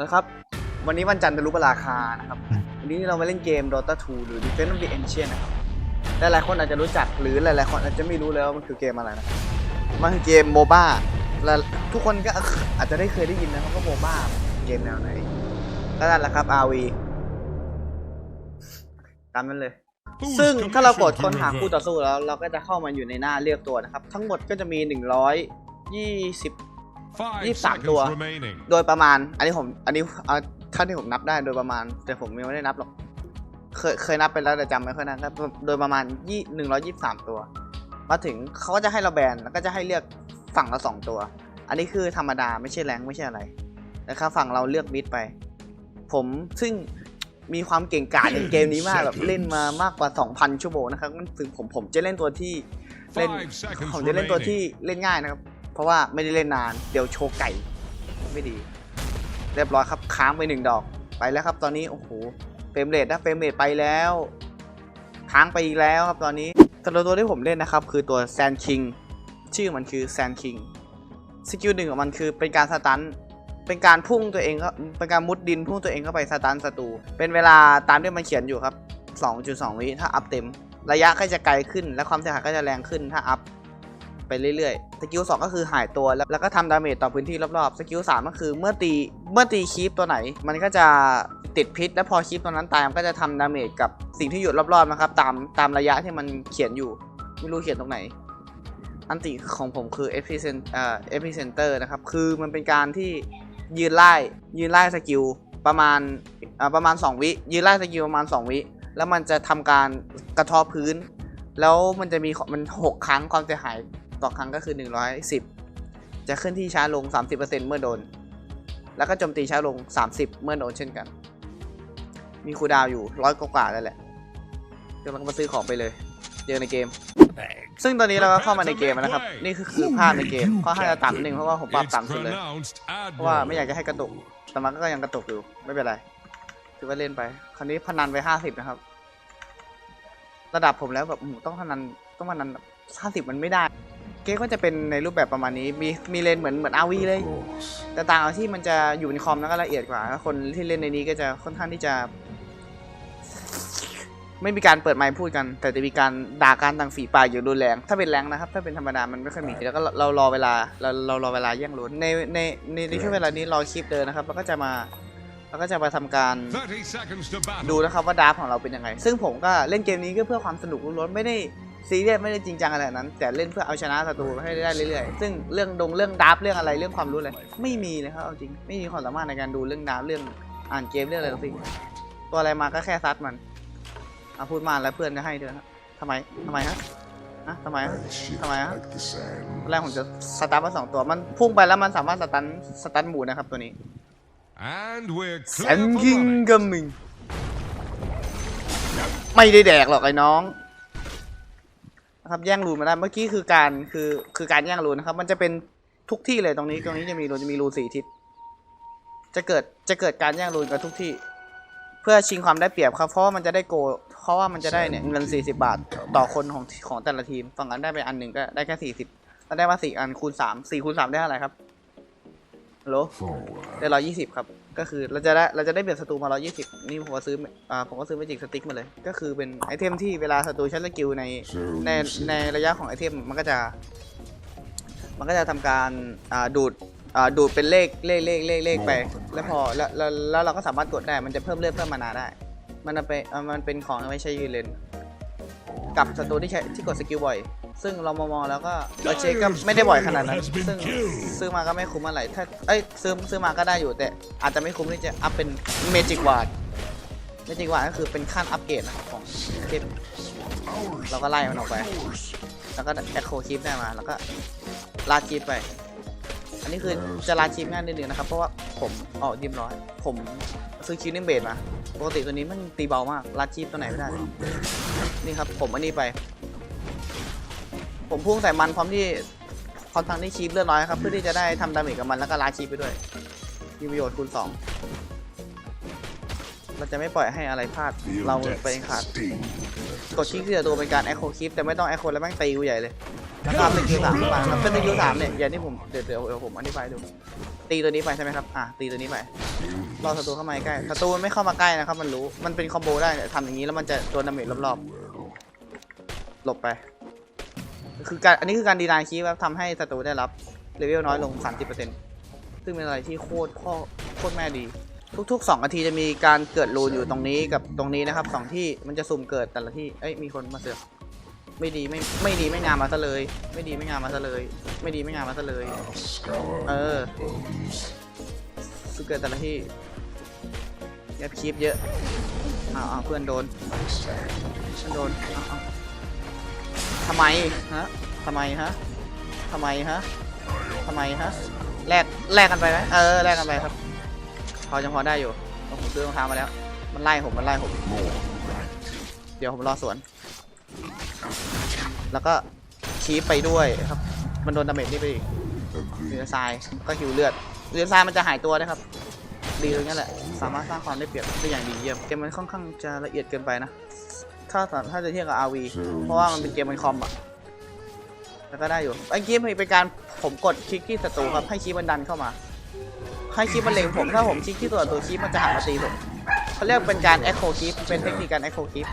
นะครับ วันนี้วันจันทร์ทะลุปราคานะครับ วันนี้เรามาเล่นเกม Dota 2 หรือ Defense of the Ancient นะครับหลายๆคนอาจจะรู้จักหรือหลายๆคนอาจจะไม่รู้เลยว่ามันคือเกมอะไรนะครับมันคือเกมโมบ้าและทุกคนก็อาจจะได้เคยได้ยินนะครับว่าโมบ้าเกมแนวไหนก็นั่นแหละครับ RV ตามนั้นเลย ซึ่งถ้าเรากดค้นหาคู่ต่อสู้แล้ว เราก็จะเข้ามาอยู่ในหน้าเลือกตัวนะครับ ทั้งหมดก็จะมี 120 ยี่สามตัว โดยประมาณ อันนี้ผม อันนี้เอาเท่าที่ผมนับได้โดยประมาณ แต่ผมยังไม่ได้นับหรอก เคย เคยนับไปแล้วแต่จำไม่ค่อยได้ครับ โดยประมาณยี่หนึ่งร้อยยี่สามตัว มาถึงเขาก็จะให้เราแบน แล้วก็จะให้เลือกฝั่งละสองตัว อันนี้คือธรรมดาไม่ใช่แรงไม่ใช่อะไร นะครับฝั่งเราเลือกมิดไป ผมซึ่งมีความเก่งกาจในเกมนี้มากแบบเล่นมามากกว่า 2,000 ชั่วโมงนะครับถึงผมผมจะเล่นตัวที่เล่นผมจะเล่นตัวที่เล่นง่ายนะครับ เพราะว่าไม่ได้เล่นนาน เดี๋ยวโชว์ไก่ ไม่ดี เรียบร้อยครับค้างไปหนึ่งดอกไปแล้วครับตอนนี้โอ้โหเฟรมเรทนะเฟรมเรทไปแล้วค้างไปอีกแล้วครับตอนนี้แต่ละตัวที่ผมเล่นนะครับ คือตัวแซนคิงชื่อมันคือแซนคิงสกิลหนึ่งของมันคือเป็นการสตันเป็นการพุ่งตัวเองก็เป็นการมุดดินพุ่งตัวเองเข้าไปสตันศัตรูเป็นเวลาตามที่มันเขียนอยู่ครับ 2.2 วิถ้าอัพเต็ม ระยะก็จะไกลขึ้น และความเสียหายก็จะแรงขึ้นถ้าอัพ ไปเรื่อยๆ สกิล2ก็คือหายตัวแล้วก็ทำดาเมจต่อพื้นที่รอบๆ สกิล3ก็คือเมื่อตีเมื่อตีคีปตัวไหน มันก็จะติดพิษ และพอคีปตัวนั้นตายมันก็จะทำดาเมจกับสิ่งที่อยู่รอบๆนะครับตามตามระยะที่มันเขียนอยู่ ไม่รู้เขียนตรงไหน อันติของผมคือ epicent เอ่อ epicenter นะครับ คือมันเป็นการที่ยืนไล่ยืนไล่สกิลประมาณประมาณ 2 วิยืนไล่สกิลประมาณ 2 วิ แล้วมันจะทำการกระทอพื้น แล้วมันจะมีมัน 6 ครั้งความเสียหาย ต่อครั้งก็คือ 110 จะเคลื่อนที่ช้าลง 30%เมื่อโดน แล้วก็โจมตีช้าลง 30 เมื่อโดนเช่นกัน มีคูดาวอยู่ร้อยกว่าๆนั่นแหละกำลังมาซื้อของไปเลยเจอในเกม ซึ่งตอนนี้เราก็เข้ามาในเกมแล้วนะครับ นี่คือคือภาพในเกมก็ให้เราต่ำนึงเพราะว่าผมปรับต่ำสุดเลย เพราะว่าไม่อยากจะให้กระตุก แต่มันก็ยังกระตุกอยู่ ไม่เป็นไร ถือว่าเล่นไป คราวนี้พนันไปห้าสิบนะครับ ระดับผมแล้วแบบต้องพนันต้องพนันห้าสิบมันไม่ได้ กมก็จะเป็นในรูปแบบประมาณนี้ มีมีเลนเหมือนเหมือนอาวีเลย แต่ต่างเอาที่มันจะอยู่ในคอมแล้วก็ละเอียดกว่าแล้วคนที่เล่นในนี้ก็จะค่อนข้างที่จะ ไม่มีการเปิดไมค์พูดกัน แต่จะมีการด่าการต่างฝีปากอย่างรุนแรง ถ้าเป็นแรงนะครับ ถ้าเป็นธรรมดามันไม่ค่อยมี แล้วก็เราเรารอเวลาเราเรารอเวลาแย่งลุ้นในในในในช่วงเวลานี้รอคลิปเดินนะครับ แล้วก็จะมาแล้วก็จะมาทำการดูนะครับว่าดราฟของเราเป็นยังไง ซึ่งผมก็เล่นเกมนี้ก็เพื่อความสนุกล้วนๆไม่ได้ ซีเรียสไม่ได้จริงจังอะไรแบบนั้น แต่เล่นเพื่อเอาชนะศัตรูให้ได้เรื่อยๆซึ่งเรื่องดงเรื่องดราฟเรื่องอะไรเรื่องความรู้อะไรไม่มีเลยครับเอาจริงไม่มีความสามารถในการดูเรื่องดราฟเรื่องอ่านเกมเรื่องอะไรทั้งสิ้นตัวอะไรมาก็แค่ซัดมันเอาพูดมาแล้วเพื่อนจะให้ด้วยครับทำไมทำไมฮะฮะทำไมฮะทำไมฮะตอนแรกผมจะสตาร์ทมาสองตัวมันพุ่งไปแล้วมันสามารถสตันสตันหมูนะครับตัวนี้แซนคิงกัมมิงไม่ได้แดกหรอกไอ้น้อง นะครับแย่งรูนมาได้เมื่อกี้คือการคือคือการแย่งรูนนะครับ มันจะเป็นทุกที่เลยตรงนี้ตรงนี้จะมีรูนจะมีรูนสี่ทิศจะเกิดจะเกิดการแย่งรูนกันทุกที่ เพื่อชิงความได้เปรียบครับเพราะว่ามันจะได้โกเพราะว่ามันจะได้เนี่ยเงินสี่สิบาท ต่อคนของของแต่ละทีมฝั่งนั้นได้ไปอันหนึ่งก็ได้แค่สี่สิบถ้วได้มาสี่อันคูณสามสี่คูณสามได้เท่าไหร่ครับ ฮัลโหลได้ร้อยยี่สิบครับ ก็คือเราจะได้เราจะได้เบียดศัตรูมาร้อยี่สิบนี่ผมก็ซื้ออ่าผมก็ซื้อเมจิกสติ๊กมาเลย ก็คือเป็นไอเทมที่เวลาศัตรูใช้สกิลในในในระยะของไอเทมมันก็จะ มันก็จะทำการอ่าดูดอ่าดูดเป็นเลขเลขเลขเลขเลขไป แล้วพอแล้วแล้วแล้วเราก็สามารถกดได้มันจะเพิ่มเลือดเพิ่มมานาได้ มันเอาไปอ่ามันเป็นของที่ไม่ใช่ยืนเลนกับศัตรูที่ใช้ที่กดสกิลบ่อย ซึ่งเรามามองแล้วก็เราเช็คก็ไม่ได้บ่อยขนาดนั้น ซึ่งซื้อมาก็ไม่คุ้มอะไรถ้าเอ้ยซื้อซื้อมาก็ได้อยู่แต่อาจจะไม่คุ้มที่จะอัพเป็นเมจิกวาร์ดเมจิกวาร์ดก็คือเป็นขั้นอัปเกรดนะครับของเทพเราก็ไล่มันออกไป แล้วก็แอคโคคีปได้มาแล้วก็ลาคีปไป อันนี้คือจะลาคีปง่ายนิดนึงนะครับ เพราะว่าผมออกยิมร้อย ผมซื้อคิวนิ่มเบดมาปกติตัวนี้มันตีเบามากลาคีปตัวไหนไม่ได้ นี่ครับผมอันนี้ไป ผมพุ่งใส่มันพร้อมที่พร้อมทางที่คีบเลือดน้อยครับเพื่อที่จะได้ทำดาเมจกับมันแล้วก็ลาคีบไปด้วยมีประโยชน์คูณ2เราจะไม่ปล่อยให้อะไรพลาดเราไปเองขาดกดคลิกที่ตัวเป็นการแอคโคคลิปแต่ไม่ต้องแอคโคแล้วแม่งตีกูใหญ่เลยแล้วก็สกิลสามมาครับเป็นสกิลสามเนี่ยอย่างที่ผมเดี๋ยวเดี๋ยวผมอธิบายดูตีตัวนี้ไปใช่ไหมครับอะตีตัวนี้ไปรอศัตรูเข้ามาใกล้ศัตรูมันไม่เข้ามาใกล้นะครับมันรู้มันเป็นคอมโบได้เนี่ยทำอย่างนี้แล้วมันจะโดนดาเมจรอบๆหลบไป คือการอันนี้คือการดีไลน์คีย์ครับทำให้ศัตรูได้รับเลเวลน้อยลง 30%ซึ่งเป็นอะไรที่โคตรพ่อโคตรแม่ดี ทุกๆ2นาทีจะมีการเกิดรูนอยู่ตรงนี้กับตรงนี้นะครับสองที่มันจะสุ่มเกิดแต่ละที่เอ้ยมีคนมาเสือกไม่ดีไม่ไม่ดีไม่งามมาซะเลย ไม่ดีไม่งามมาซะเลย ไม่ดีไม่งามมาซะเลย เออสุ่มเกิดแต่ละที่แยบคลิปเยอะอ้าวอ้าเพื่อนโดนเพื่อนโดนอ้าวอ้าว ทำไมฮะทำไมฮะทำไมฮะทำไมฮะแลกแลกกันไปไหมเออแลกกันไปครับพอจะพอได้อยู่เอาผมซื้อรองเท้ามาแล้ว มันไล่ผมมันไล่ผมเดี๋ยวผมรอสวน แล้วก็ชี้ไปด้วยครับ มันโดนดาเมจนี่ไปอีกเรือทรายก็หิวเลือดเรือทรายมันจะหายตัวนะครับดีตรงนี้แหละ สามารถสร้างความได้เปรียบได้อย่างดีเยี่ยมเกมมันค่อนข้างจะละเอียดเกินไปนะ ถ้าถ้าจะเทียบกับ RV เพราะว่ามันเป็นเกมมันคอมอะแล้วก็ได้อยู่ไอ้เกมเป็นการผมกดคลิกที่ศัตรูครับให้คีย์มันดันเข้ามา ให้คีย์มันเล็งผมถ้าผมคลิกที่ตัวตัวคีย์มันจะหันมาตีผมเขาเรียกเป็นการ echo keep เป็นเทคนิคการ echo keep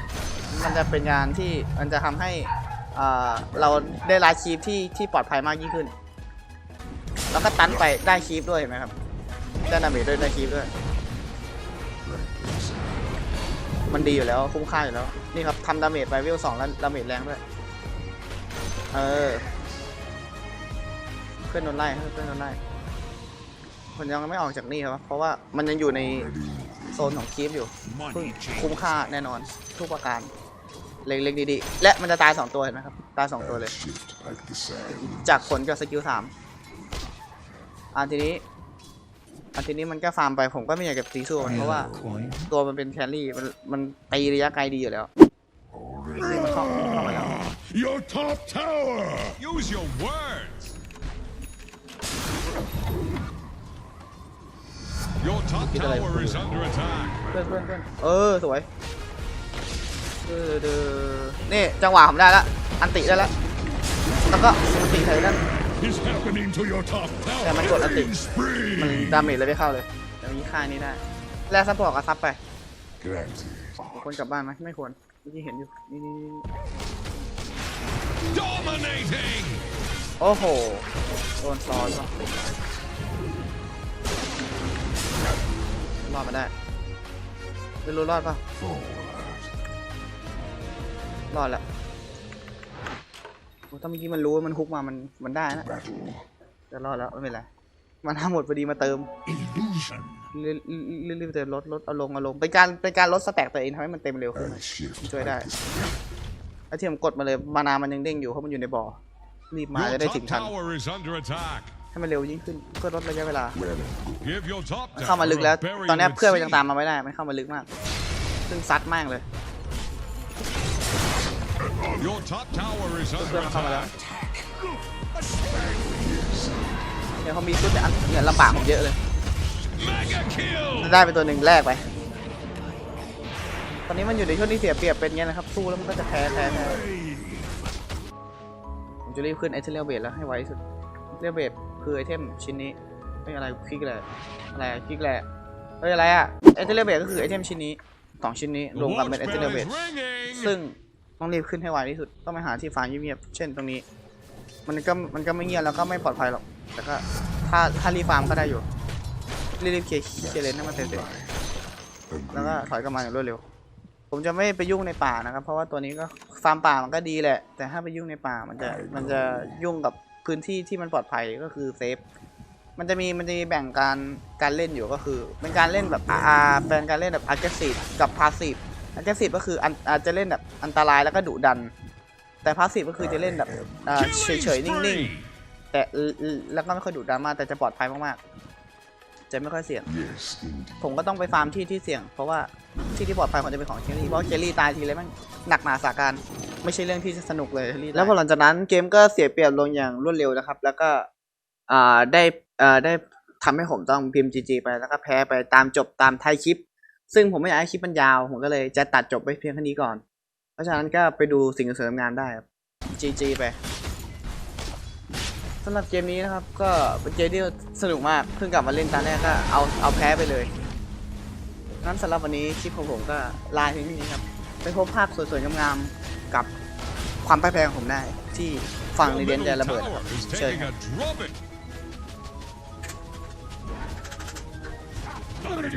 มันจะเป็นงานที่มันจะทำให้อ่าเราได้ลายคีปที่ที่ปลอดภัยมากยิ่งขึ้น แล้วก็ตันไปได้คีปด้วยเห็นไหมครับได้ดาเมจด้วยได้คีปด้วย มันดีอยู่แล้วคุ้มค่าอยู่แล้ว นี่ครับทำดาเมจไปเวสองแล้วดาเมจแรงด้วย เออ เพื่อนโดนไล่เพื่อนโดนไล่คนยังไม่ออกจากนี่ครับ เพราะว่ามันยังอยู่ในโซนของคีปอยู่คุ้มค่าแน่นอน ทุกประการ เล็กๆดีๆ และมันจะตายสองตัวเห็นไหมครับ ตายสองตัวเลย จากผลกับสกิลสามอันทีนี้ อันทีนี้มันก็ฟาร์มไปผมก็ไม่อยากจะตีสู้มันเพราะว่า ตัวมันเป็นแครี่มันมันตีระยะไกลดีอยู่แล้วนี่มันเข้าเข้ามาแล้ว Your top tower! Use your words. Your top Kita lagi tower is dulu. under attack. เพื่อนเพื่อนเพื่อนเออสวยเออเดอนี่จังหวะผมได้แล้วอันติได้แล้วแล้วก็อันติใส่นั่น Is happening to your top tower? Yeah, man, gonna Killing มัน spree! ดาเมจเลยไม่เข้าเลยแต่มีค่านี้ได้ แลกซัพพอร์ตกับซับไป Granted. ควรกลับบ้านไหมไม่ควรเมื่อกี้เห็นอยู่นี่นี่นี่ Dominating. โอ้โห โดนซ้อนว่ะรอดมาได้ไม่รู้รอดป่ะรอดแล้วโอ้ ถ้าเมื่อกี้มันรู้ว่ามันฮุกมามันมันได้นะ Battle. จะรอดแล้วไม่เป็นไรมันทำหมดพอดีมาเติม Illusion. รีบรีบรีบเติมลดลดเอาลงเอาลงเป็นการเป็นการลดสแต็กตัวเองทำให้มันเต็มเร็วขึ้น I shift Enjoy like that. this. ไอ้ที่ผมกดมาเลยมานามันยังเด้งอยู่เพราะมันอยู่ในบ่อรีบมา Your จะได้ถึ top งทัน tower is under attack. ให้มันเร็วยิ่งขึ้นเพื่อลดระยะเวลา Well and good. Give your top เข้ามาลึก tower แล้ว a burial ตอนเนี้ย at เพื่อนมันยัง sea. ตามมาไม่ได้มันเข้ามาลึกมาก ซึ่งซัดมากเลย Your top tower is เพื่อน under มันเข้ามาแล้ว attack. เนี่ยเขามีชุดเนี่ยอันเนี่ยลำบากผมเยอะเลย Mega kill. ได้ไปตัวหนึ่งแรกไป ตอนนี้มันอยู่ในช่วงที่เสียเปรียบเป็นไงนะครับสู้แล้วมันก็จะแพ้แพ้แพ้ผมจะรีบขึ้นไอเทมเรียลเบดแล้วให้ไวที่สุดเรียลเบดคือไอเทมชิ้นนี้ไม่อะไรคลิกเลยอะไรคลิกแหละเฮ้ยอะไรอะไอเทมเรียลเบดก็คือไอเทมชิ้นนี้สองชิ้นนี้ร The วมกัน watch เป็นไอเทม bell เรียลเบ is ด ringing. ซึ่ง ต้องรีบขึ้นให้ไวที่สุด ต้องไปหาที่ฟาร์มเงียบๆเช่นตรงนี้ มันก็มันก็ไม่เงียบแล้วก็ไม่ปลอดภัยหรอก แต่ก็ถ้าถ้ารีฟาร์มก็ได้อยู่ รีบๆเคลียร์เคลียร์เลนให้มันเสร็จแล้วก็ถอยกลับมาอย่างรวดเร็ว ผมจะไม่ไปยุ่งในป่านะครับ เพราะว่าตัวนี้ก็ฟาร์มป่ามันก็ดีแหละ แต่ถ้าไปยุ่งในป่ามันจะมันจะยุ่งกับพื้นที่ที่มันปลอดภัยก็คือเซฟ มันจะมีมันจะมีแบ่งการการเล่นอยู่ก็คือ เป็นการเล่นแบบอาเป็นการเล่นแบบ aggressive กับ passive aggressive ก็คืออันอาจจะเล่นแบบอันตรายแล้วก็ดุดัน แต่ passive ก็คือจะเล่นแบบอ่า Killing เฉยๆนิ่ง spree. ๆแต่แล้วก็ไม่ค่อยดุดันมากแต่จะปลอดภัยมากๆ จะไม่ค่อยเสี่ยง Yes, indeed. ผมก็ต้องไปฟาร์มที่ที่เสี่ยง เพราะว่าที่ที่ปลอดภัยควรจะเป็นของเคลลี่เพราะเคลลี่ตายทีเลยมันหนักหนาสาการไม่ใช่เรื่องที่จะสนุกเลยเคลลี่แล้วพอหลังจากนั้นเกมก็เสียเปรียบลงอย่างรวดเร็วนะครับ แล้วก็อ่าได้อ่าได้ทำให้ผมต้องพิมพ์ GG ไปแล้วก็แพ้ไปตามจบตามท้ายคลิป ซึ่งผมไม่อยากให้คลิปมันยาว ผมก็เลยจะตัดจบไปเพียงแค่นี้ก่อน เพราะฉะนั้นก็ไปดูสิ่งเสริมงานได้ครับ GG ไปสำหรับเกมนี้นะครับ ก็เป็นเกมที่สนุกมาก เพิ่งกลับมาเล่นตาแรกก็เอาเอาแพ้ไปเลย งั้นสำหรับวันนี้คลิปของผมก็ลาเพียงเท่นี้ครับ ไปพบภาพสวยๆงามๆกับความพ่ายแพ้ของผมได้ที่ฝั่งในเดน middle เดนระเบิดเชิญครับ This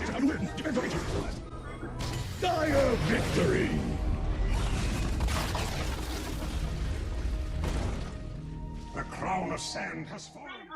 is how win! Dire victory! The crown of sand has fallen!